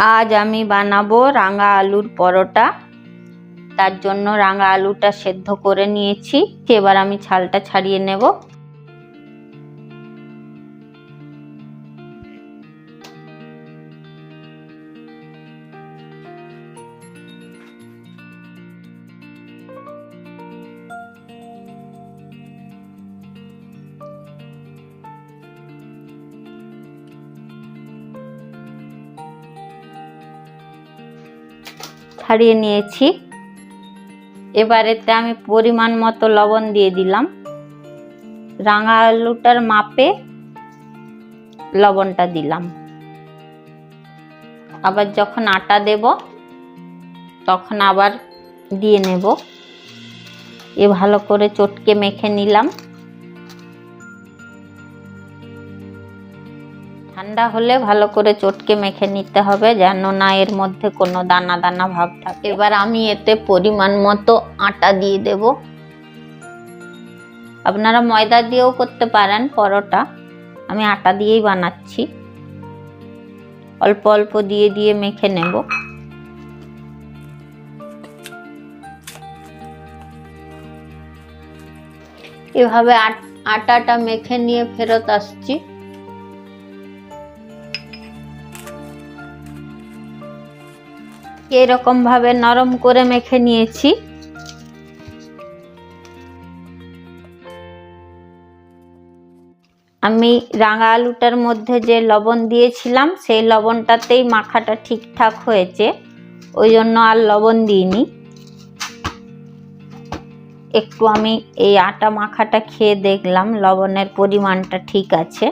আজ আমি বানাবো রাঙা আলুর পরোটা। তার জন্য রাঙা আলুটা সেদ্ধ করে নিয়েছি। এবার আমি ছালটা ছাড়িয়ে নেব। ছাড়িয়ে নিয়েছি। এবার এতে আমি পরিমাণ মতো লবণ দিয়ে দিলাম। রাঙা আলুটার মাপে লবণটা দিলাম। আবার যখন আটা দেব, তখন আবার দিয়ে নেব। এ ভালো করে চটকে মেখে নিলাম। ঠান্ডা হলে ভালো করে চটকে মেখে নিতে হবে যেন না এর মধ্যে কোনো দানা দানা ভাব থাকে। এবার আমি এতে পরিমাণ মতো আটা দিয়ে দেব। আপনারা ময়দা দিয়েও করতে পারেন পরোটা। আমি আটা দিয়েই বানাচ্ছি। অল্প অল্প দিয়ে দিয়ে মেখে নেব। এভাবে আটাটা মেখে নিয়ে ফেরত আসছি। এরকম ভাবে নরম করে মেখে নিয়েছি। আমি রাঙা আলুটার মধ্যে যে লবণ দিয়েছিলাম, সেই লবণটাতেই মাখাটা ঠিকঠাক হয়েছে। ওই জন্য আর লবণ দিইনি। একটু আমি এই আটা মাখাটা খেয়ে দেখলাম, লবণের পরিমাণটা ঠিক আছে।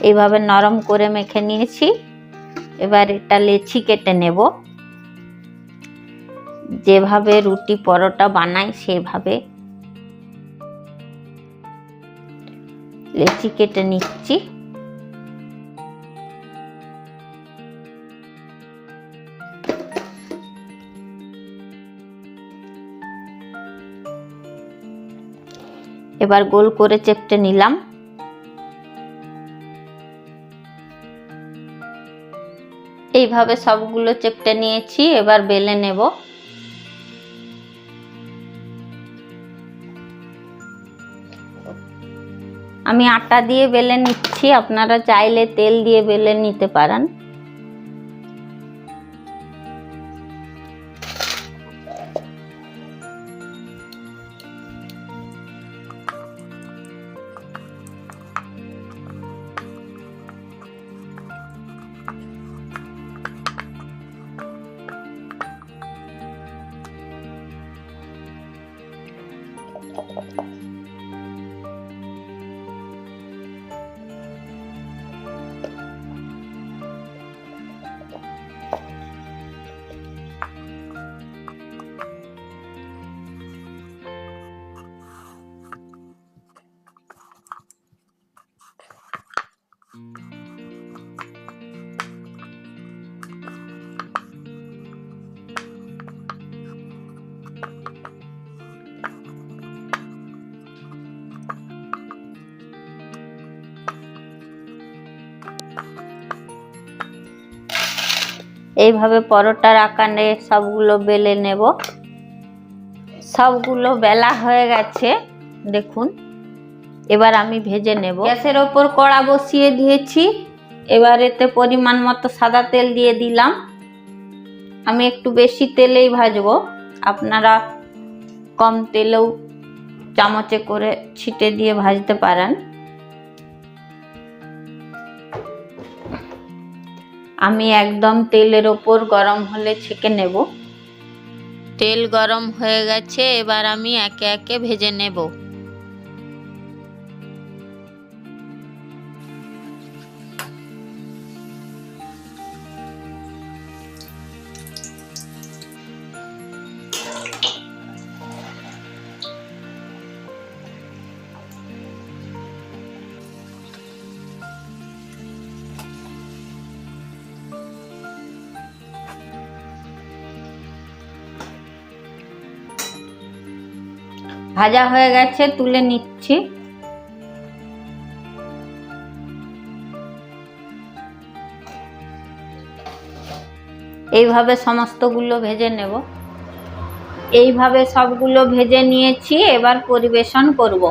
এইভাবে নরম করে মেখে নিয়েছি। এবার এটা লেচি কেটে নেব। যেভাবে রুটি পরোটা বানাই, সেভাবে লেচি কেটে নিচ্ছি। এবার গোল করে চেপটে নিলাম। এইভাবে সবগুলো চেপটে নিয়েছি, এবার বেলে নেব। আমি আটা দিয়ে বেলে নিচ্ছি আপনারা চাইলে তেল দিয়ে বেলে নিতে পারেন। এইভাবে পরোটার আকারে সবগুলো বেলে নেব। সবগুলো বেলা হয়ে গেছে দেখুন। এবার আমি ভেজে নেব। গ্যাসের ওপর কড়া বসিয়ে দিয়েছি। এবার এতে পরিমাণ মতো সাদা তেল দিয়ে দিলাম। আমি একটু বেশি তেলেই ভাজবো। আপনারা কম তেলেও চামচে করে ছিটে দিয়ে ভাজতে পারেন। আমি একদম তেলের ওপর গরম হলে ছেঁকে নেব। তেল গরম হয়ে গেছে, এবার আমি একে একে ভেজে নেব। ভাজা হয়ে গেছে, তুলে নিচ্ছি। এইভাবে সমস্তগুলো ভেজে নেব। এইভাবে সবগুলো ভেজে নিয়েছি, এবার পরিবেশন করব।